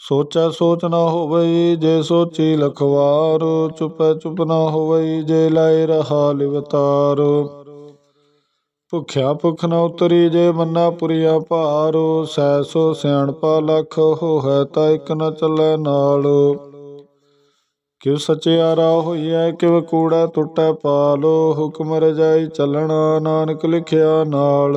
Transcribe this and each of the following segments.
ਸੋਚੈ ਸੋਚ ਨਾ ਹੋਵਈ, ਜੇ ਸੋਚੀ ਲਖਵਾਰ, ਚੁਪੈ ਚੁਪ ਨਾ ਹੋਵਈ, ਜੇ ਲਾਇ ਰਹਾ ਲਿਵਤਾਰ। ਭੁਖਿਆ ਭੁਖ ਨਾ ਉਤਰੀ, ਜੇ ਮੰਨਾ ਪੁਰੀਆ ਭਾਰ, ਸੈ ਸੋ ਸਿਆਣਪਾ ਲਖ ਹੋਇ ਤਾਂ ਇਕ ਨ ਚੱਲੈ ਨਾਲ। ਕਿਵ ਸਚਿਆਰਾ ਹੋਈਐ, ਕਿਵ ਕੂੜਾ ਟੁੱਟੈ ਪਾਲ, ਹੁਕਮ ਰਜਾਈ ਚੱਲਣਾ ਨਾਨਕ ਲਿਖਿਆ ਨਾਲ।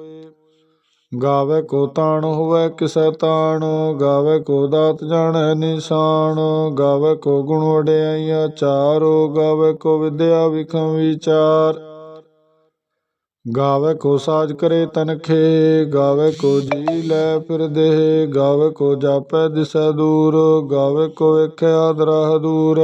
ਗਾਵੇ ਕੋ ਤਾਣ ਹੋਵੇ ਕਿਸੈ ਤਾਣ, ਗਾਵੇ ਕੋ ਦਾਤ ਜਾਣੈ ਨਿਸ਼ਾਨ, ਗਾਵੇ ਕੋ ਗੁਣ ਵਡਿਆਈਆ ਚਾਰੋ, ਗਾਵੇ ਕੋ ਵਿਦਿਆ ਵਿਖਮ ਵਿਚਾਰ। ਗਾਵੇ ਕੋ ਸਾਜ ਕਰੇ ਤਨਖੇ, ਗਾਵੇ ਕੋ ਜੀ ਲੈ ਫਿਰ ਦੇਹ, ਗਾਵੇ ਕੋ ਜਾਪੈ ਦਿਸੈ ਦੂਰ, ਗਾਵੇ ਕੋ ਵੇਖਿਆ ਦਰਹ ਦੂਰ।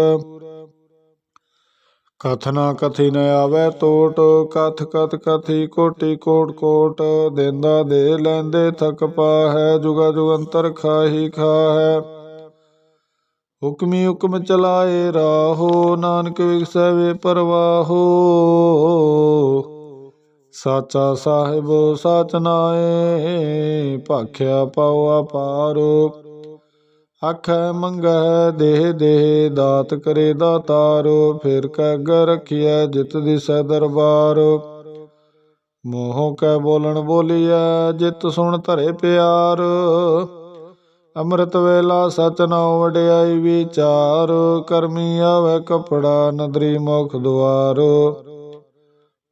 ਕਥ ਨਾ ਕਥੀ ਨ ਆਵੈ ਟੋਟ ਕਥ ਕਥ ਕਥੀ ਕੋਟੀ ਕੋਟ ਕੋਟ, ਦੇਂਦਾ ਦੇ ਲੈਂਦੇ ਥਕ ਪਾਹੈ, ਜੁਗਾ ਜੁਗੰਤਰ ਖਾਹੀ ਖਾਹੈ। ਹੁਕਮੀ ਹੁਕਮ ਚਲਾਏ ਰਾਹੋ, ਨਾਨਕ ਵਿਗਸੈ ਵੇ ਪਰਵਾਹੋ। ਸਾਚਾ ਸਾਹਿਬ, ਸਾਚ ਨਾਏ, ਭਾਖਿਆ ਪਾਉ ਅਪਾਰੋ ਆਖੈ ਮੰਗੈ, ਦੇਹ ਦੇਹ, ਦਾਤ ਕਰੇ ਦਾਤਾਰ, ਫਿਰ ਕੈ ਅਗੈ ਰਖਿਐ, ਜਿਤ ਦਿਸੈ ਦਰਬਾਰ। ਮੋਹ ਕੈ ਬੋਲਣ ਬੋਲੀਐ, ਜਿਤ ਸੁਣ ਧਰੇ ਪਿਆਰ। ਅੰਮ੍ਰਿਤ ਵੇਲਾ ਸਚ ਨਾਉ ਵਡਿਆਈ ਵਿਚਾਰ, ਕਰਮੀ ਆਵੇ ਕਪੜਾ ਨਦਰੀ ਮੁਖ ਦੁਆਰੋ।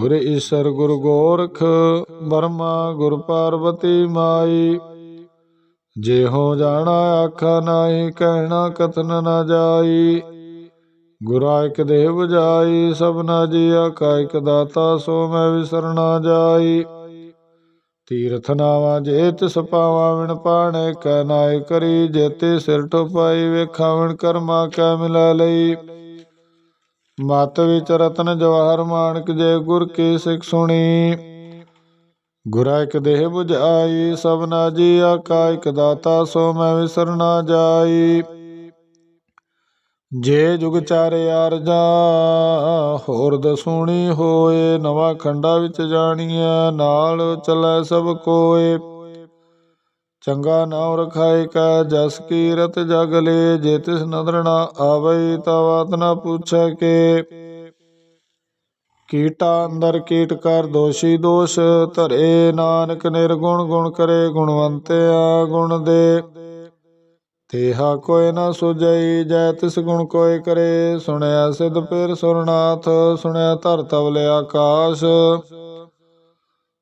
ਗੁਰ ਈਸਰ ਗੁਰ ਗੋਰਖ ਬਰਮਾ ਗੁਰ ਪਾਰਵਤੀ ਮਾਈ। ਜੇ ਹੋ ਜਾਣਾ ਆਖਾ ਨਾਹੀ, ਕਹਿਣਾ ਕਥਨ ਨਾ ਜਾਈ। ਗੁਰਾ ਦੇਵ ਜਾਈ ਬੁਝਾਈ ਸਭਨਾ ਜੀ ਆਕਾ ਇਕ ਦਾਤਾ, ਸੋ ਮੈਂ ਵਿਸਰਨਾ ਜਾਈ। ਤੀਰਥ ਨਾਵਾ ਜੇ ਤਿਸ ਪਾਵਾ ਵਿਣ ਪਾਣੇ ਕੈ ਨਾਇ ਕਰੀ ਜੇਤੇ ਸਿਰ ਟੋਪਾਈ ਵੇਖਾਵਣ ਕਰਮਾ ਕੈ ਮਿਲਾ ਲਈ। ਮਤ ਵਿੱਚ ਰਤਨ ਜਵਾਹਰ ਮਾਨਕ ਜੇ ਗੁਰ ਕੀ ਸਿੱਖ ਸੁਣੀ। ਗੁਰਾ ਇਕ ਦੇਹ 부ਝਾਈ ਸਭਨਾ ਜੀ ਆਕਾ ਇਕ ਦਾਤਾ, ਸੋ ਮੈਂ ਵਿਸਰਨਾ ਜਾਈ। ਜੇ ਜੁਗ ਚਾਰੇ ਆਰਜਾ ਹੋਰ ਦਸੂਣੀ ਹੋਏ, ਨਵਾਂ ਖੰਡਾ ਵਿੱਚ ਜਾਣੀਐ, ਨਾਲ ਚਲੈ ਸਭ ਕੋਏ। ਚੰਗਾ ਨਾਮ ਰਖਾਇ ਕਾ ਜਸ ਕੀਰਤ ਜਗ ਲੇ, ਜੇ ਤਿਸ ਨਦਰ ਨਾ ਆਵਈ ਤਾ ਨਾ ਪੁੱਛੈ ਕੇ। ਕੀਟਾ ਅੰਦਰ ਕੀਟ ਕਰ ਦੋਸ਼ੀ ਦੋਸ਼, ਧਰੇ ਨਾਨਕ ਨਿਰਗੁਣ ਗੁਣ ਕਰੇ ਗੁਣਵੰਤਿਆ ਗੁਣ ਦੇ। ਤੇਹਾ ਕੋਇ ਨਾ ਸੁਜਈ ਜੈ ਤਿਸ ਗੁਣ ਕੋਇ ਕਰੇ। ਸੁਣਿਆ ਸਿਧ ਪੇਰ ਸੁਰਨਾਥ, ਸੁਣਿਆ ਧਰ ਤਵਲ ਆਕਾਸ਼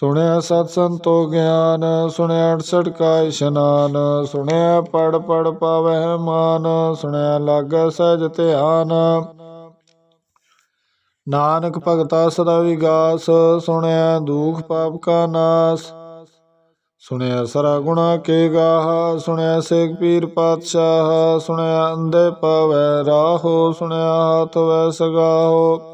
ਸੁਣਿਆ ਸਤ ਸੰਤੋ ਗਿਆਨ, ਸੁਣਿਆ 68 ਕਾ ਇਸ਼ਨਾਨ, ਸੁਣਿਆ ਪੜ ਪੜ ਪਾਵਹਿ ਮਾਨ, ਸੁਣਿਆ ਲਾਗੈ ਸਹਿਜ ਧਿਆਨ। ਨਾਨਕ ਭਗਤਾ ਸਦਾ ਵਿਗਾਸ, ਸੁਣਿਆ ਦੁਖ ਪਾਪ ਕਾ ਨਾਸ। ਸੁਣਿਆ ਸਰਾ ਗੁਣਾ ਕੇ ਗਾਹ, ਸੁਣਿਆ ਸੇਖ ਪੀਰ ਪਾਤਸ਼ਾਹ, ਸੁਣਿਆ ਅੰਦੇ ਪਾਵੈ ਰਾਹੋ, ਸੁਣਿਆ ਹੱਥ ਵੈ ਸਗਾਹੋ।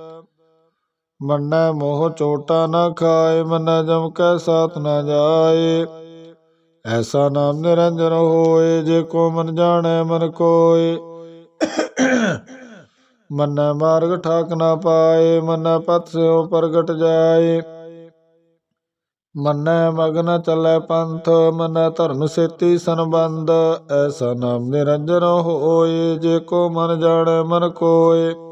ਮੰਨੈ ਮੋਹ ਚੋਟਾ ਨਾ ਖਾਏ, ਮੰਨੈ ਜਮ ਕੈ ਸਾਥ ਨਾ ਜਾਏ। ਐਸਾ ਨਾਮ ਨਿਰੰਜਨ ਹੋਏ, ਜੇ ਕੋ ਮਨ ਜਾਣੈ ਮਨ ਕੋਏ। ਮੰਨੈ ਮਾਰਗ ਠਾਕ ਨਾ ਪਾਏ, ਮੰਨੈ ਪਤ ਸਿਓ ਪ੍ਰਗਟ ਜਾਏ। ਮੰਨੈ ਮਗਨ ਚੱਲੈ ਪੰਥ, ਮੰਨੈ ਧਰਮ ਸੇਤੀ ਸੰਬੰਧ। ਐਸਾ ਨਾਮ ਨਿਰੰਜਨ ਹੋਏ, ਜੇ ਕੋ ਮਨ ਜਾਣੈ ਮਨ ਕੋਏ।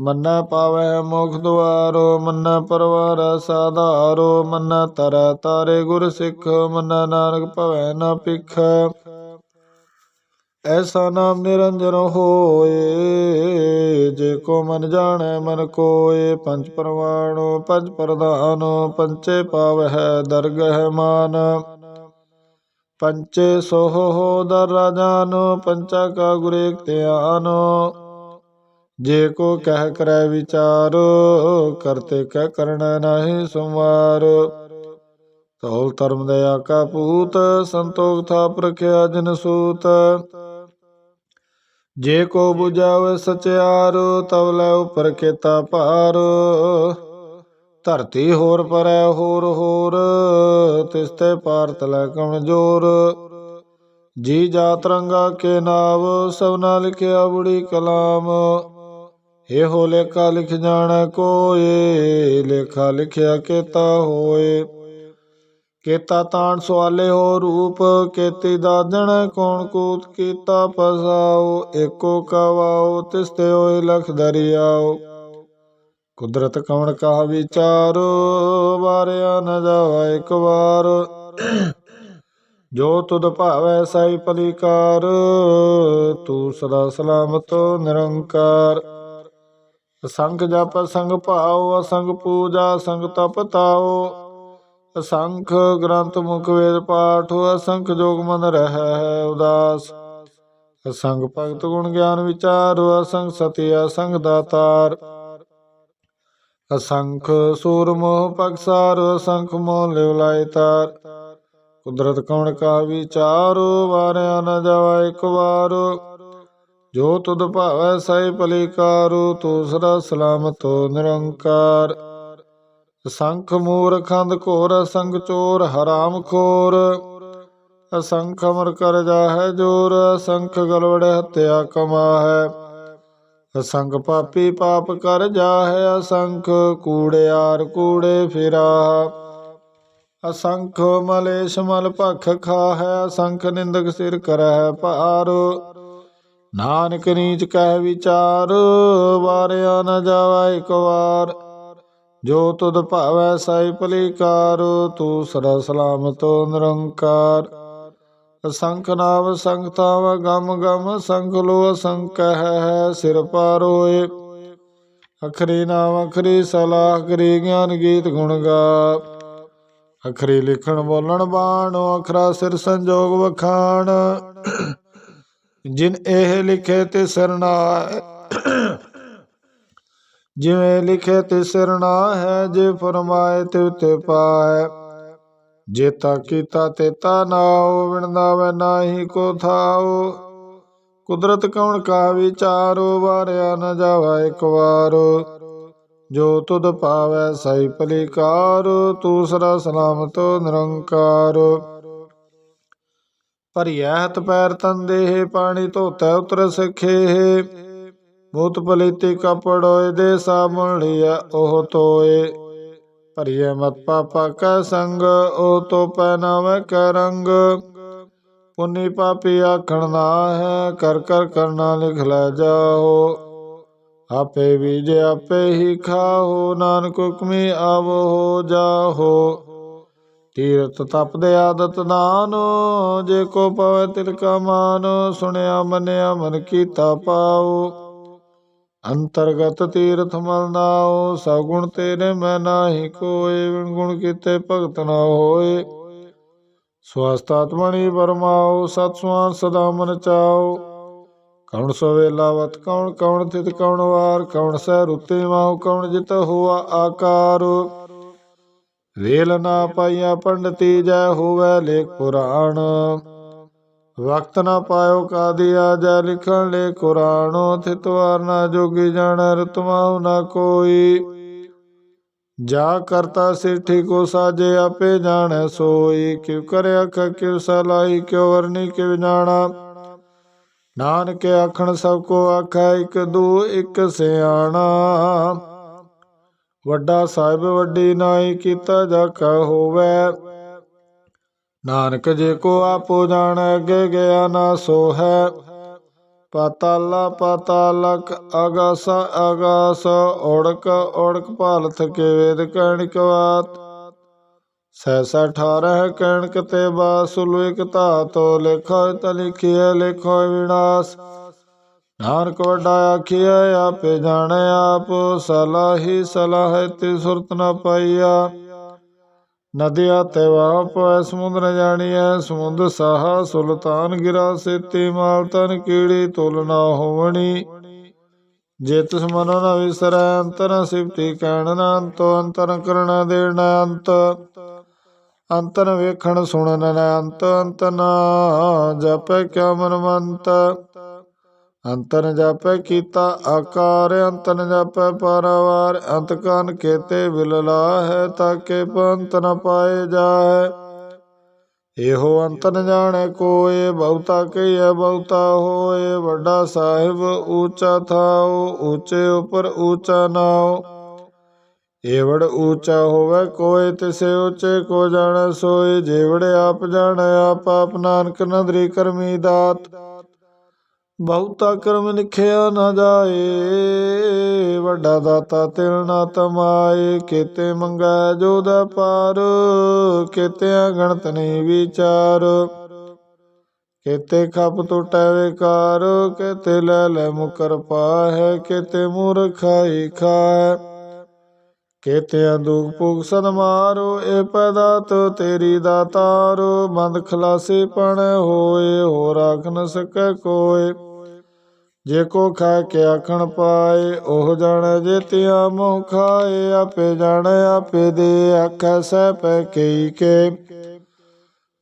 ਮੰਨੈ ਪਾਵੈ ਮੁਖ ਦੁਆਰੋ, ਮੰਨਾ ਪਰਵਾਰ ਸਾਧਾਰੋ, ਮੰਨਾ ਤਰੈ ਤਾਰੇ ਗੁਰ ਸਿੱਖ, ਮੰਨਾ ਨਾਨਕ ਭਵੈ ਨਾ ਪਿਖ ਐਸਾ ਨਾਮ ਨਿਰੰਜਨ ਹੋਏ, ਜੇ ਕੋ ਮਨ ਜਾਣੈ ਮਨ ਕੋਏ, ਪੰਜ ਪਰਵਾਣੋ, ਪੰਜ ਪ੍ਰਧਾਨੋ, ਪੰਚੇ ਪਾਵਹਿ ਦਰਗਹਿ ਮਾਨ। ਪੰਚੇ ਸੋਹ ਹੋ ਦਰ ਰਾਜਾਨੋ ਪੰਚਾ ਕਾ ਗੁਰੇਕ ਧਿਆਨੋ। ਜੇ ਕੋ ਕਹਿ ਕਰੈ ਵਿਚਾਰ, ਕਰਤੇ ਕਹਿ ਕਰਣਾ ਨਾਹੀ ਸੁਮਾਰ ਤੌਲ ਧਰਮ ਦਇਆ ਕਾ ਪੂਤ, ਸੰਤੋਖ ਥਾਪ ਰਖਿਆ ਜਨ ਸੂਤ। ਜੇ ਕੋ 부ਝਾਵੇ ਸਚਿਆਰ, ਤਵ ਲੈ ਉਪਰ ਕੇਤਾ ਭਾਰ। ਧਰਤੀ ਹੋਰ ਪਰੈ ਹੋਰ ਹੋਰ, ਤਿਸ ਤੇ ਪਾਰਤ ਲੈ ਕਮਜ਼ੋਰ ਜੀ ਜਾਤ ਰੰਗਾ ਕੇ ਨਾਮ ਸਭਨਾ ਲਿਖਿਆ ਬੁੜੀ ਕਲਾਮ। ਇਹੋ ਲੇਖਾ ਲਿਖ ਜਾਣੈ ਕੋਏ, ਲੇਖਾ ਲਿਖਿਆ ਕੇਤਾ ਹੋਏ। ਕੇਤਾ ਤਾਣ ਸਵਾਲੇ ਹੋ ਰੂਪ, ਕੇਤੀ ਦਾਦਣ ਕੌਣ ਕੂਤ ਕੀਤਾ ਪਸਾਓ ਏਕੋ ਕਵਾਓ ਤਿਸਤੇ ਹੋਏ ਲਖ ਦਰਿਆਓ ਕੁਦਰਤ ਕਵਣ ਕਾ ਵਿਚਾਰ, ਵਾਰਿਆ ਨ ਜਾਵਾ ਇੱਕ ਵਾਰ। ਜੋ ਤੁਧ ਭਾਵੈ ਸਾਈ ਪਲੀਕਾਰ, ਤੂੰ ਸਦਾ ਸਲਾਮਤ ਨਿਰੰਕਾਰ। ਅਸੰਖ ਜਪ ਸੰਗ ਭਾਉ, ਅਸੰਗ ਪੂਜਾ ਸੰਗ ਤਪ ਤਾਉ। ਅਸੰਖ ਗ੍ਰੰਥ ਮੁਖ ਵੇਦ ਪਾਠ, ਅਸੰਖ ਜੋਗ ਮਨ ਰਹਿ ਹੈ ਉਦਾਸ। ਅਸੰਗ ਭਗਤ ਗੁਣ ਗਿਆਨ ਵਿਚਾਰ, ਅਸੰਗ ਸਤਿ ਅਸੰਖ ਦਾਤਾਰ। ਅਸੰਖ ਸੂਰ ਮੋਹ ਪਕਸਾਰ ਅਸੰਖ ਮੋਹ ਲਿਵ ਲਾਇ ਤਾਰ। ਕੁਦਰਤ ਕੌਣ ਕਾ ਵਿਚਾਰ, ਵਾਰਿਆ ਨ ਜਾਵਾ ਇੱਕ ਵਾਰ। ਜੋ ਤੁਧ ਭਾਵੈ ਸਾਈ ਭਲੀਕਾਰੂ, ਤੂੰ ਸਦਾ ਸਲਾਮਤ ਨਿਰੰਕਾਰ। ਅਸੰਖ ਮੂਰਖੰਦ ਘੋਰ, ਅਸੰਖ ਚੋਰ, ਹਰਾਮ ਖੋਰ। ਅਸੰਖ ਅਮਰ ਕਰ ਜਾਹੈ ਜੋਰ, ਅਸੰਖ ਗਲਵੜ ਹਤਿਆ ਕਮਾ ਹੈ ਅਸੰਖ ਪਾਪੀ ਪਾਪ ਕਰ ਜਾਹੈ, ਅਸੰਖ ਕੂੜਿਆਰ ਕੂੜੇ ਫਿਰਾ ਅਸੰਖ ਮਲੇਸ਼ ਮਲ ਭਖ ਖਾਹੈ, ਅਸੰਖ ਨਿੰਦਕ ਸਿਰ ਕਰਹਿ ਭਾਰ। ਨਾਨਕ ਨੀਚ ਕਹਿ ਵਿਚਾਰ, ਵਾਰਿਆ ਨ ਜਾਵਾ ਇੱਕ ਵਾਰ। ਜੋ ਤੁਧ ਭਾਵੈ ਸਾਈ ਭਲੀਕਾਰ, ਤੂੰ ਸਦਾ ਸਲਾਮਤ ਨਿਰੰਕਾਰ। ਅਸੰਖ ਨਾਮ ਸੰਗਤਾਵ ਗਮ ਗਮ ਸੰਖ ਲੋ ਅਸੰਖ ਹੈ ਸਿਰ ਪਾਰ ਹੋਏ। ਅਖਰੀ ਨਾਮ ਅਖਰੀ ਸਲਾਹ ਕਰੀ ਗਿਆਨ ਗੀਤ ਗੁਣ ਗਾ। ਅਖਰੀ ਲਿਖਣ ਬੋਲਣ ਬਾਣੋ, ਅਖਰਾ ਸਿਰ ਸੰਜੋਗ ਵਖਾਣ। ਜਿਨ ਇਹ ਲਿਖੇ ਤੇ ਸਰਨਾਏ ਜਿਵੇਂ ਲਿਖੇ ਤੇ ਸਰਨਾ ਹੈ, ਜੇ ਫਰਮਾਏ ਤੇ ਉਤੇ ਪਾਏ। ਜੇਤਾ ਕੀਤਾ ਤੇਤਾ ਨਾਉ ਵਿਣਦਾਵੇ ਨਾਹੀ ਕੋ ਥਾਉ ਕੁਦਰਤ ਕੌਣ ਕਾ ਵਿਚਾਰੋ ਵਾਰਿਆ ਨ ਜਾਵਾ ਇੱਕ ਵਾਰ। ਜੋ ਤੁਧ ਪਾਵੈ ਸਈ ਭਲੀਕਾਰ, ਤੂੰ ਸਦਾ ਸਲਾਮਤ ਨਿਰੰਕਾਰ। ਭਰੀਐ ਹੱਥ ਪੈਰ ਤਨ ਦੇਹ ਪਾਣੀ ਧੋਤੈ ਉਤਰ ਸਖੇ ਮੂਤ ਪਲੀਤੀ ਕਪੜੋਏ ਦੇ ਸਾਬਣ ਲਿਆ ਉਹ ਤੋਏ। ਭਰੀਏ ਮਤ ਪਾਪਾ ਕੈ ਸੰਗ, ਉਹ ਤੋ ਪਹਿਨਾਵੇ ਕੈ ਰੰਗ। ਪੁੰਨੀ ਪਾਪੀ ਆਖਣ ਨਾ ਹੈ, ਕਰ ਕਰ ਕਰਨਾ ਲਿਖ ਲੈ ਜਾਓ। ਆਪੇ ਬੀਜ ਆਪੇ ਹੀ ਖਾਓ, ਨਾਨਕ ਹੁਕਮੀ ਆਵੋ ਹੋ ਜਾਹੋ ਤੀਰਥ ਤਪ ਦੇ ਆਦਤ ਦਾਨ ਜੇ ਕੋ ਪਵੈ ਤਿਲ ਕਾ ਮਾਨ, ਸੁਣਿਆ ਮੰਨਿਆ ਮਨ ਕੀਤਾ ਪਾਉ। ਅੰਤਰਗਤ ਤੀਰਥ ਮਲ ਨਾਉ, ਸਗੁਣ ਤੇਰੇ ਮੈਂ ਨਾਹੀ ਕੋਏ ਵਿਣ ਗੁਣ ਕੀਤੇ ਭਗਤ ਨਾ ਹੋਏ। ਸਵਸਤ ਆਤਮਣੀ ਪਰਮਾਉ ਸਤ ਸੁਆਨ ਸਦਾ ਮਨ ਚਾਉ। ਕੌਣ ਸਵੇਲਾ ਵਤ, ਕੌਣ ਕੌਣ ਤਿਤ ਕੌਣ ਵਾਰ, ਕੌਣ ਸਹਿ ਰੁਤੇ ਮਾਉ, ਕੌਣ ਜਿਤ ਹੋਆ ਆਕਾਰ। ਵੇਲ ਨਾ ਪਾਈਆ ਪੰਡਤੀ ਜੈ ਹੋਵੇ ਲੇਖ ਪੁਰਾਣ। ਵਕਤ ਨਾ ਪਾਇਓ ਕਾਦੀਆ ਜੈ ਲਿਖਣ ਲੇ ਕੁਰਾਨ। ਥਿਤ ਨਾ ਜੋਗੀ ਜਾਣ ਰਤਮਾਉ ਨਾ ਕੋਈ। ਜਾ ਕਰਤਾ ਸਿੱਠੀ ਕੋ ਸਾਜੇ ਆਪੇ ਜਾਣੈ ਸੋਈ। ਕਿਉ ਕਰਿ ਅਖ ਕਿਉ ਸਲਾਈ, ਕਿਉ ਵਰਨੀ ਕਿਉ ਜਾਣਾ। ਨਾਨਕ ਆਖਣ ਸਭ ਕੋ ਆਖੈ ਇਕ ਦੂ ਇਕ ਸਿਆਣਾ। ਵੱਡਾ ਸਾਹਿਬ, ਵੱਡੀ ਨਾਈ ਕੀਤਾ ਜਾ ਕਾ ਹੋਵੇ। ਨਾਨਕ ਜੇ ਕੋ ਆਪੋ ਜਾਣ, ਅੱਗੇ ਗਿਆ ਨਾ ਸੋ ਹੈ ਪਾਤਾਲਾ, ਪਾਤਾਲਕ ਆਗਾਸ ਆਗਾਸ ਓੜਕ ਓੜਕ ਭਾਲਥ ਕੇ ਵੇਦ ਕਹਿਣਿਕ ਬਾਤ ਸੈਸਾ 18 ਕਹਿਣਕ ਤੇ ਬਾਸੁਲ ਇਕ ਧਾਤੋ, ਲਿਖੋ ਤ ਲਿਖਿਆ ਲਿਖੋ ਵਿਨਾਸ਼। ਨਾਨਕ ਵੱਡਾ ਆਖਿਆ ਆਪੇ ਜਾਣੈ ਆਪ, ਸਲਾਹੀ ਸਲਾਹ ਤੇ ਸੁਰਤ ਨ ਪਾਈਆ। ਨਦਿਆ ਤੇ ਵਾਹ ਸਮੁੰਦਰ ਜਾਣੀਐ, ਸਮੁੰਦ ਸਾਹਾ, ਸੁਲਤਾਨ ਗਿਰਾ ਸੇਤੀ, ਮਾਲ ਤਨ ਕੀੜੀ, ਤੁਲ ਹੋਵਣੀ। ਜੇ ਤਿਸ ਮਨ ਨ ਵਿਸਰੈ ਅੰਤਰ ਸਿਫਤੀ ਕਹਿਣ ਨ ਅੰਤੋ, ਅੰਤਰ ਕਰਣਾ ਦੇਣ ਅੰਤ। ਅੰਤਰ ਵੇਖਣ ਸੁਣਨ ਨ ਅੰਤ ਅੰਤ ਨਾ ਜਪੈ ਕਿਆ ਮਨ ਮੰਤ। ਅੰਤਨ ਜਾਪੈ ਕੀਤਾ ਆਕਾਰ ਅੰਤਨ ਜਾਪੈ ਪਰਵਾਰ, ਅੰਤ ਕਾਨ ਕੇਤੇ ਵਿਲਲਾ ਹੈ ਤਾਕੇ ਪੰਤ ਨ ਪਾਏ ਜਾਹੈ। ਇਹੋ ਅੰਤਨ ਜਾਣੈ ਕੋਏ, ਬਹੁਤਾ ਕਹੀਐ, ਬਹੁਤਾ ਹੋਏ, ਵੱਡਾ ਸਾਹਿਬ ਊਚਾ ਥਾਉ, ਊਚੇ ਉਪਰ ਊਚਾ ਨਾਉ। ਏਵੜ ਊਚਾ ਹੋਵੇ ਕੋਏ, ਤਿਸੇ ਊਚੇ ਕੋ ਜਾਣੈ ਸੋਏ, ਜੇਵੜ ਆਪ ਜਾਣੈ, ਆਪ ਆਪ ਨਾਨਕ ਨਦਰੀ ਕਰਮੀ ਦਾਤ। ਬਹੁਤਾ ਕਰਮ ਲਿਖਿਆ ਨਾ ਜਾਏ, ਵੱਡਾ ਦਾਤਾ ਤਿਲ ਨਾ ਤਮਾਏ, ਕੀਤੇ ਮੰਗੈ ਜੋ ਦਾ ਪਾਰ ਕੀਤਿਆਂ ਗਣਤ ਨਹੀਂ ਵਿਚਾਰ। ਕੀਤੇ ਖੱਪ ਟੁਟੈ ਵਿਕਾਰ, ਕੀਤੇ ਲੈ ਲੈ ਮੁਕਰ ਪਾਹੈ, ਕੀਤੇ ਮੂਰਖਾਈ ਖਾਇ ਕੀਤਿਆਂ ਦੁਖ ਭੁਖ ਸਦ ਮਾਰੋ ਇਹ ਪੈਦਾ ਤੋ ਤੇਰੀ ਦਾਤਾਰੋ ਬੰਦ ਖਲਾਸੇ ਪਣ ਹੋਏ ਹੋ ਰਾਖ ਨ ਸਕੈ ਕੋਏ। ਜੇ ਕੋ ਖਾ ਕੇ ਆਖਣ ਪਾਏ, ਉਹ ਜਾਣੈ ਜੇ ਤਿਆ ਮੋਹ ਖਾਏ, ਆਪੇ ਜਾਣੈ, ਆਪੇ ਦੇ ਆਖੈ ਸਹਿ ਪੈ ਕਈ ਕੇ।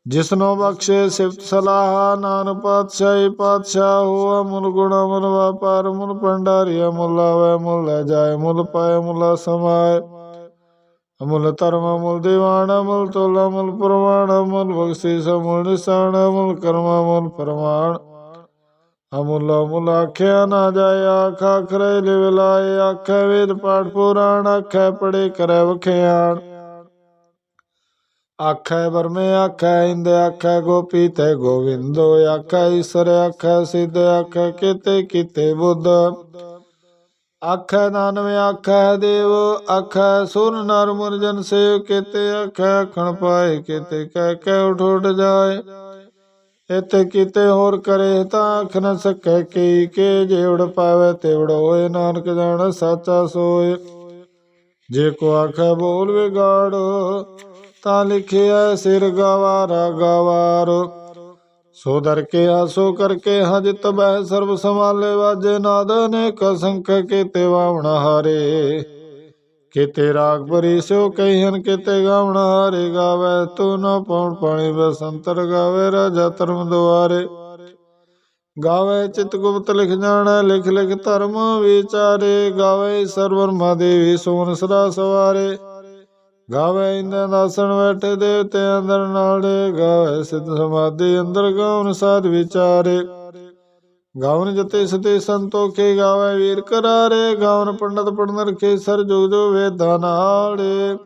ਜਿਸਨੋ ਬਖਸ਼ੇ ਸਿਫਤ ਸਲਾਹ ਨਾਨ ਪਾਤਸ਼ਾਹੀ, ਪਾਤਸ਼ਾਹ ਹੋ ਅਮੁਲ ਗੁਣ ਅਮੁਲ ਵਾਪਾਰ, ਮੁਲ ਭੰਡਾਰੀ ਮੁਲ ਆਵੇ ਮੁਲ ਲੈ ਜਾਏ, ਮੁਲ ਪਾਏ, ਮੁਲ ਸਮਾਏ। ਅਮੁਲ ਧਰਮ ਅਮੁਲ ਦੀਵਾਨ ਅਮੁਲ ਤੋਲ ਅਮੁਲ ਪ੍ਰਮਾਣ ਅਮੁਲ ਬਖਸ਼ਿਸ਼ ਅਮੁਲ ਨਿਸ਼ਾਨ ਅਮੁਲ ਕਰਮ ਅਮੁਲ ਪ੍ਰਮਾਣ ਅਮੁੱਲ ਅਮੁੱਲ ਆਖਿਆ ਨਾ ਜਾਏ, ਆਖਾ ਖਰੇ ਲਿਵ ਲਾਏ, ਆਖੇ ਵੇਦ ਪਾਠ ਪੁਰਾਣ, ਆਖੇ ਪੜੇ ਕਰੈ ਵਖਿਆਣ। ਆਖੇ ਬਰਮੇ ਆਖੇ ਇੰਦ, ਆਖੇ ਗੋਪੀ ਤੇ ਗੋਵਿੰਦੋ, ਆਖੇ ਈਸ਼ਰ, ਆਖੇ ਸਿੱਧ, ਆਖੇ ਕੀਤੇ ਕੀਤੇ ਬੁੱਧ। ਆਖੇ ਨਾਨਵੇਂ, ਆਖੇ ਦੇਵ, ਆਖੇ ਸੁਰ ਨਰ ਮੁਰ ਸੇਵ ਕਿਤੇ, ਆਖੇ ਆਖਣ ਪਾਏ ਕਿਤੇ, ਕਹਿ ਕੇ ਉਠ ਉਠ ਜਾਏ। ਇਤੇ ਕੀਤੇ ਹੋਰ ਕਰੇ ਤਾਂ ਆਖ ਨ ਸਕੈ ਕੀ, ਕੇ ਜੇਵੜ ਪਾਵੇ ਤੇਵੜ ਹੋਏ, ਨਾਨਕ ਜਾਣ ਸਾਚਾ ਸੋਏ। ਜੇ ਕੋ ਆਖੇ ਬੋਲ ਵਿਗਾੜ, ਤਾਂ ਲਿਖਿਆ ਸਿਰ ਗਵਾਰਾ ਗਵਾਰ। ਸੋ ਦਰ ਕੇ ਆਸੋ ਕਰਕੇ ਹਜ ਤਬੈ ਸਰਬ ਸਮਾਲੇ ਵਾਜੇ ਨਾਦ ਨੇ ਕਸੰਖ ਕੀਤੇ ਵਾਵਣ ਹਾਰੇ। ਕਿਤੇ ਰਾਗ ਭਰੀ ਸੋ ਕਹਿਨ, ਕਿਤੇ ਗਾਵਣ ਹਾਰੇ ਗਾਵੇ। ਤੂੰ ਨ ਪਉਣ ਪਾਣੀ ਬਸੰਤਰ ਗਾਵੇ, ਰਾਜਾ ਧਰਮ ਦੁਆਰੇ। ਗਾਵੇ ਚਿਤ ਗੁਪਤ ਲਿਖ ਜਾਣਾ, ਲਿਖ ਲਿਖ ਧਰਮ ਵਿਚਾਰੇ। ਗਾਵੇ ਸਰਵਰਮਾ ਦੇਵੀ ਸੋਨ ਸਦਾ ਸਵਾਰੇ। ਗਾਵੇ ਇੰਦਰ ਦਾਸਣ ਬੈਠੇ ਦੇਵਤੇ ਅੰਦਰ ਨਾਲੇ। ਗਾਵੇ ਸਿੱਧ ਸਮਾਧੀ ਅੰਦਰ ਗਾਉਣ ਸਾਧ ਵਿਚਾਰੇ। ਗਾਉਨ ਜਤੇ ਸਤੇ ਸੰਤੋਖੇ ਗਾਵੇ ਵੀਰ ਕਰਾਰੇ ਗਾਉਨ ਪੰਡਤ ਪੜਨ ਰਖੇ ਸਰ ਜੁਗ ਜੋ ਵੇਦਾਂ ਨਾਲੇ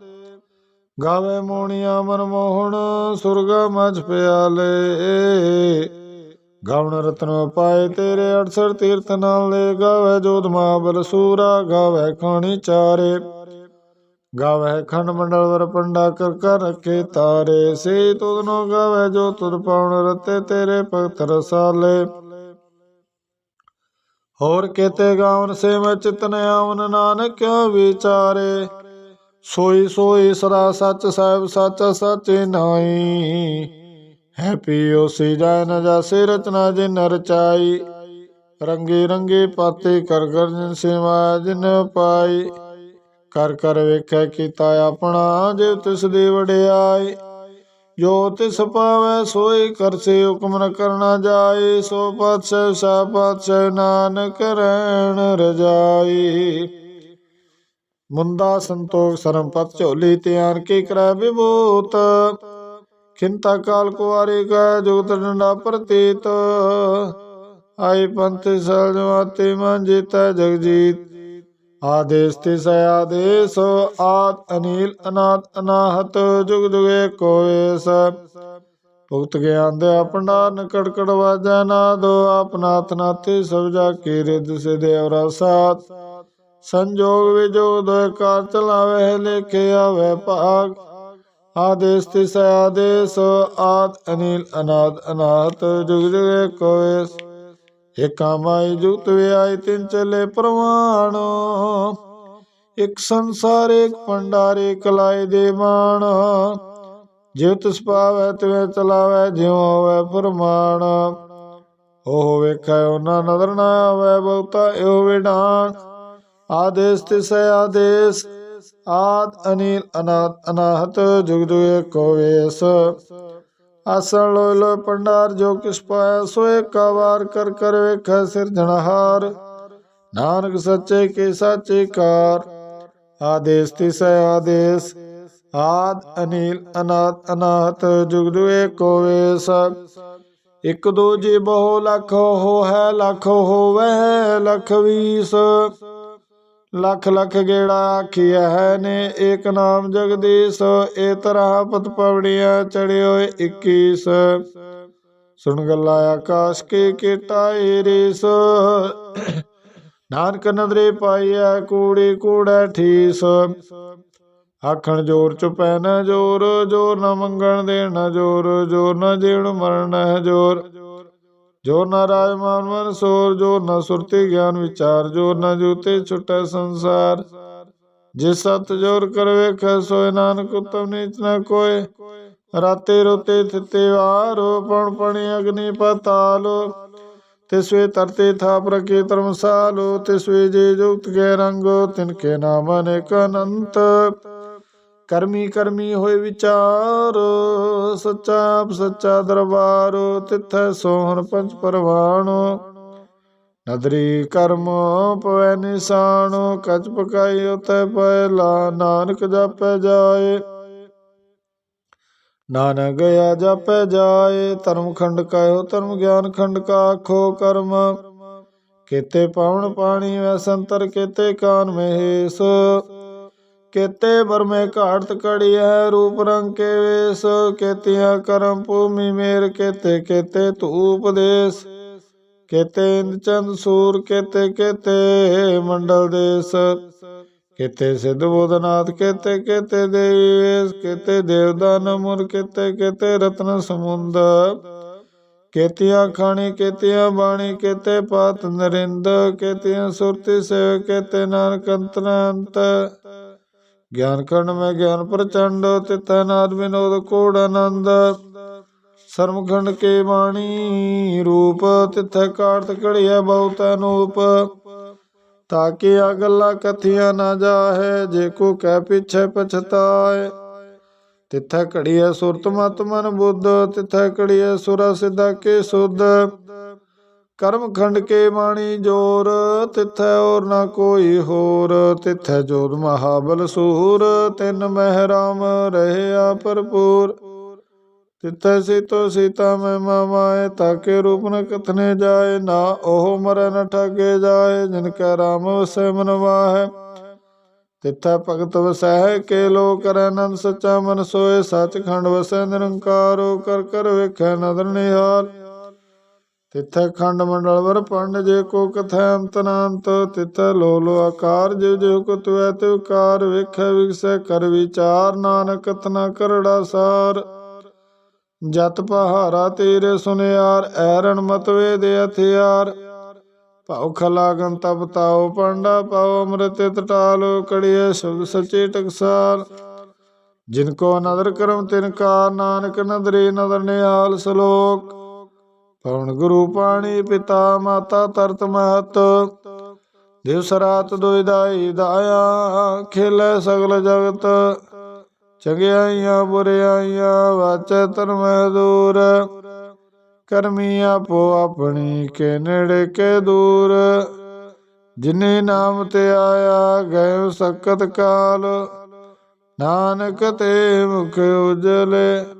ਗਾਵੇ ਮੋਣੀਆਂ ਮਨ ਮੋਹਣ, ਸੁਰਗਾ ਮਝ ਪਿਆਲੇ। ਗਾਵਨ ਰਤਨ ਪਾਏ ਤੇਰੇ 68 ਤੀਰਥ ਨਾਲੇ। ਗਾਵੇ ਜੋਧ ਮਹਾਬਲ ਸੂਰਾ, ਗਾਵੇ ਖਾਣੀ ਚਾਰੇ। ਗਾਵਹਿ ਖੰਡ ਮੰਡਲ ਵਰ ਪੰਡਾ ਕਰ ਕਰ ਰਖੇ ਤਾਰੇ। ਸੇ ਤੁਧ ਨੋ ਜੋ ਤੁਧ ਪਾਉਣ ਰਤੇ ਤੇਰੇ ਭਗਤ ਰਸਾਲੇ। ਹੋਰ ਕੇਤੇ ਗਾਵਨ ਸੇ ਚਿਤਨ ਆਵਨ ਨਾਨਕ ਵਿਚਾਰੇ। ਸੋਈ ਸੋਈ ਸਦਾ ਸੱਚ ਸਾਹਿਬ ਸੱਚ ਸਾਚੇ ਨਾਈ ਹੈ ਪੀਓ ਸੀ ਜਾਇ ਨ ਜਾਸੇ ਰਚਨਾ ਜਿਨ ਰਚਾਈ। ਰੰਗੇ ਰੰਗੇ ਪਾਤੇ ਕਰ ਕਰ ਜਿਨ ਸੇਵਾ ਜਿਨ ਪਾਈ। ਕਰ ਕਰ ਵੇਖੈ ਕੀਤਾ ਆਪਣਾ, ਜੇ ਤਿਸ ਦੀ ਵਡਿਆਈ। ਜੋ ਤਿਸ ਪਾਵੈ ਸੋਈ ਕਰਸੇ ਹੁਕਮ ਨ ਕਰਨਾ ਜਾਏ, ਸੋ ਪਾਤਸ਼ਾਹ, ਸਾ ਪਾਤਸ਼ਾਹ ਨਾਨਕ ਰਹਿਣ ਰਜਾਈ ਮੁੰਦਾ ਸੰਤੋਖ ਸਰਮ ਪਤ ਝੋਲੀ ਧਿਆਨ ਕੀ ਕਰੈ ਵਿਭੂਤ। ਖਿੰਤਾ ਕਾਲ ਕੁਵਾਰੀ ਕਾ ਜੁਗਤ ਡੰਡਾ ਪ੍ਰਤੀਤ। ਆਈ ਪੰਥ ਸਲ ਜਮਾਤੇ ਮਨ ਜੀਤਾ ਜਗਜੀਤ। ਆਦੇਸ ਤਿਸ ਆਦੇਸ, ਆਦ ਅਨੀਲ, ਅਨਾਦ ਅਨਾਹਤ, ਜੁਗ ਜੁਗੇ ਕੋਇਸ ਭੁਗਤ ਗਿਆਨ ਦੇ ਆਪਣਾ ਕੜਕੜ ਵਾਜੈ ਨਾਦੋ ਆਪਨਾਥ ਨਾਥੀ ਸਭ ਜਾ ਕੀ ਰਿਦ ਸੇ ਦੇਵ ਰਸਾਤ ਸੰਜੋਗ ਵਿਜੋਗ ਦੋਇ ਕਾਰ ਚਲਾਵੇ, ਲੇਖੇ ਆਵੇ ਭਾਗ। ਆਦੇਸ ਤਿਸ ਆਦੇਸ, ਆਦ ਅਨੀਲ, ਅਨਾਦ ਅਨਾਹਤ, ਜੁਗ ਜੁਗੇ ਕੋਇਸ ਏਕਾ ਮਾਈ ਜੁਗਤ ਵਿਆਈ ਤਿਨ ਚਲੇ ਪ੍ਰਵਾਣ ਇਕ ਸੰਸਾਰ, ਇਕ ਭੰਡਾਰੇ ਕਲਾਏ ਦੇ ਮਾਣ। ਜਿਉ ਤਿਸ ਪਾਵੈ ਤਿਵੇਂ ਚਲਾਵੈ, ਜਿਉ ਹੋਵੈ ਫਰਮਾਨ ਉਹ ਵੇਖੈ, ਉਹਨਾਂ ਨਦਰ ਨਾ ਆਵੈ, ਬਹੁਤਾ ਇਹੋ ਵਿਡਾਨ ਆਦੇਸ ਤਿਸ ਆਦੇਸ, ਆਦ ਅਨੀਲ ਅਨਾਦ ਅਨਾਹਤ, ਜੁਗ ਜੁਗ ਏਕੋ ਵੇਸ। ਆਸਣ ਲੋਇ ਲੋਇ ਪੰਡਾਰ ਜੋ ਕਿਸ ਪਾਇਆ, ਸੋ ਏਕਾ ਵਾਰ ਕਰ ਕਰ ਵੇਖੈ ਸਿਰਜਣਹਾਰ ਨਾਨਕ ਸੱਚੇ ਕੇ ਸਾਚੇ ਕਾਰ, ਆਦੇਸ ਤਿਸ ਆਦੇਸ। ਆਦ ਅਨੀਲ ਅਨਾਦ ਅਨਾਤ ਜੁਗ ਜੁਗ ਏਕੋ ਵੇਸ। ਇਕ ਦੋ ਜੀ ਬਹੁ ਲੱਖ ਹੋ ਹੈ ਲੱਖ ਹੋਵੇ ਲੱਖ ਵੀਸ। ਲੱਖ ਲੱਖ ਗੇੜਾ ਆਖਿਆ ਹੈ ਨੇ ਏਕ ਨਾਮ ਜਗਦੀਸ਼, ਏ ਤਰ੍ਹਾਂ ਪਤ ਪਵੜੀਆਂ ਚੜਿਓ 21 ਸੁਣ ਗੱਲਾ ਆਕਾਸ਼ ਕੇ ਕੀਟਾਏ ਰੇਸ ਨਾਨਕ ਨਦਰੇ ਪਾਈਐ, ਕੂੜੀ ਕੂੜੈ ਠੀਸ। ਆਖਣ ਜੋਰ ਚੁਪੈ ਨ ਜੋਰ ਜੋਰ ਨ ਮੰਗਣ ਦੇਣ ਜੋਰ ਜੋਰ ਨ ਜੀਣ ਮਰਨ ਜੋਰ। ਜੋ ਨਾ ਰਾਜ ਮਾਨ ਮਨ ਸੋਰ, ਜੋ ਨਾ ਸੁਰਤੀ ਗਿਆਨ ਵਿਚਾਰ, ਜੋ ਨ ਜੂਤੇ ਛੁਟੈ ਸੰਸਾਰ। ਜਿਸ ਸਤ ਜੋਰ ਕਰ ਵੇਖੈ, ਸੋਇ ਨਾਨਕ ਉਤਮ ਨੀਚ ਨਾ ਕੋਏ ਰਾਤੇ ਰੋਤੇ ਥਿਤੇ ਵਾਰੋ, ਪਣ ਪਣੀ ਅਗਨੀ ਪਤਾਲ। ਤਿਸਵੇ ਤਰਤੇ ਥਾਪ ਰਖੇ ਧਰਮਸਾਲ ਤਿਸਵੇ ਜੇ ਜੁਗਤ ਕੇ ਰੰਗੋ, ਤਿਨ ਕੇ ਨਾਮ ਅਨੇਕ ਅਨੰਤ। ਕਰਮੀ ਕਰਮੀ ਹੋਏ ਵਿਚਾਰ, ਸੱਚਾ ਸੱਚਾ ਦਰਬਾਰ, ਤਿੱਥੈ ਸੋਹਣ ਪੰਜ ਪਰਵਾਣ। ਨਦਰੀ ਕਰਮ ਪਵੈ ਨਿਸ਼ਾਨ ਕਚ ਪਕਾਈ ਉਤੈ ਪਹਿਲਾ ਨਾਨਕ ਜਾਪੈ ਜਾਏ। ਨਾਨਕ ਗਿਆ ਜਾਪੈ ਜਾਏ, ਧਰਮ ਖੰਡ ਕਾਇਓ, ਧਰਮ ਗਿਆਨ ਖੰਡ ਕਾ ਆਖੋ ਕਰਮ। ਕੀਤੇ ਪਾਵਨ ਪਾਣੀ ਵੈ ਸੰਤਰ, ਕੀਤੇ ਕਾਨ ਮਹੇਸ। ਕੇਤੇ ਬਰਮੇ ਘਾਟ ਕੜੀ ਹੈ ਰੂਪ ਰੰਗ ਕੇ ਵੇਸ, ਕੇਤਿਆ ਕਰਮ ਭੂਮੀ ਮੇਰ, ਕੇਤੇ ਕੇਤੇ ਧੂਪ ਦੇਸ। ਕੇਤੇ ਇੰਦ ਚੰਦ ਸੂਰ, ਕੇਤੇ ਕੇਤੇ ਮੰਡਲ ਦੇਸ। ਕੇਤੇ ਸਿੱਧ ਬੋਧਨਾਥ, ਕੇਤੇ ਕੇਤੇ ਦੇਵੀ ਵੇਸ, ਕੇਤੇ ਦੇਵਦਾਨ ਮੁਰ, ਕੇਤੇ ਕੇਤੇ ਰਤਨ ਸਮੁੰਦ। ਕੇਤੀਆਂ ਖਾਣੀ, ਕੇਤੀਆਂ ਬਾਣੀ, ਕੇਤੇ ਪਾਤ ਨਰਿੰਦ, ਕੇਤੀਆਂ ਸੁਰਤੀ ਸੇਵ ਕੇਤੇ ਨਾਨਕ ਅੰਤਰੰਤ ਗਿਆਨ ਕਰਨ ਮੈਂ ਗਿਆਨ ਪ੍ਰਚੰਡ ਤਿਤੈ ਨਾਦ ਵਿਨੋਦ ਕੋੜ ਆਨੰਦ। ਸਰਮਖੰਡ ਕੇ ਬਾਣੀ ਰੂਪ, ਤਿਥੈ ਕਾਰਤ ਕੜਿਆ ਬਹੁਤ ਅਨੂਪ ਤਾਕੇ ਆ ਗੱਲਾਂ ਕਥੀਆਂ ਨਾ ਜਾਹੇ, ਜੇ ਕੋ ਕਹਿ ਪਿਛੈ ਪਛਤਾਏ। ਤਿਥੈ ਘੜੀਐ ਸੁਰਤ ਮਤ ਮਨ ਬੁੱਧ, ਤਿਥੈ ਘੜੀਐ ਸੁਰਾ ਸਿਧਾ ਕੇ ਸੁਧ। ਕਰਮ ਖੰਡ ਕੇ ਬਾਣੀ ਜੋਰ, ਤਿਥੈ ਔਰ ਨਾ ਕੋਈ ਹੋਰ। ਤਿਥੈ ਜੋਤ ਮਹਾਬਲ ਸੂਰ, ਤਿਨ ਮਹਿ ਰਾਮ ਰਹਿਆ ਭਰਪੂਰ। ਤਿਥੈ ਸੀਤੋ ਸੀਤਾ ਮੈਂ ਮਾਮਾਏ ਤਾਕੇ ਰੂਪ ਨ ਕਥਨੇ ਜਾਏ, ਨਾ ਉਹ ਮਰੈ ਨ ਠਾਗੇ ਜਾਏ, ਜਿਨ ਕੈ ਰਾਮ ਵਸੈ ਮਨ ਵਾਹੈ। ਤਿਥੈ ਭਗਤ ਵਸੈ, ਕੇ ਲੋ ਕਰੈ ਨੰਦ ਸੱਚਾ ਮਨ ਸੋਏ ਸੱਚ ਖੰਡ ਵਸੈ ਨਿਰੰਕਾਰੋ, ਕਰ ਕਰ ਵੇਖੈ ਨਦਰ ਨਿਹਾਲ ਤਿਥੈ ਖੰਡ ਮੰਡਲ ਵਰ ਪੰਡ ਜੇ ਕੋ ਕਥੈ ਅੰਤ ਨਾੰਤ, ਤਿਥੈ ਲੋ ਆਕਾਰ ਜਿਵ ਜਿਵ ਕੁ ਤੁਐ ਤਿਵ ਕਾਰ ਵੇਖੈ ਵਿਗਸੈ ਕਰ ਵਿਚਾਰ, ਨਾਨਕ ਕਥਨਾ ਕਰੜਾ ਸਾਰ। ਜਤ ਪਹਾਰਾ ਤੇਰੇ ਸੁਨਿਆਰ, ਐਰਣ ਮਤਵੇ ਦੇ ਹਥਿਆਰ। ਭਾਉ ਖਲਾਗਨ ਤਪ ਤਾਉ ਪੰਡਾ, ਪਾਉ ਅੰਮ੍ਰਿਤ ਟਟਾਲੋ ਕੜੀਏ ਸ਼ਬਦ ਸੱਚੇ ਟਕਸਾਲ ਜਿਨ ਕੋ ਨਦਰ ਕਰਮ ਤਿਨ ਕਾ ਨਾਨਕ ਨਦਰੇ ਨਦਰ ਨਿਹਾਲ ਸ਼ਲੋਕ। ਪਵਨ ਗੁਰੂ ਪਾਣੀ ਪਿਤਾ ਮਾਤਾ ਤਰਤ ਮਹਤ। ਦਿਵਸ ਰਾਤ ਦੁਇਦਾਈ ਦਾਇਆ, ਖੇਲੇ ਸਗਲ ਜਗਤ। ਚੰਗਿਆਈਆਂ ਬੁਰਿਆਈਆਂ ਵਾਚੈ ਤਨ ਮਹਿ ਦੂਰ। ਕਰਮੀ ਆਪੋ ਆਪਣੀ ਕੇ ਨੇੜੇ ਕੇ ਦੂਰ। ਜਿਨੇ ਨਾਮ ਤੇ ਆਇਆ ਗਏ ਸਕਤ ਕਾਲ। ਨਾਨਕ ਤੇ ਮੁਖ ਉਜਲੇ।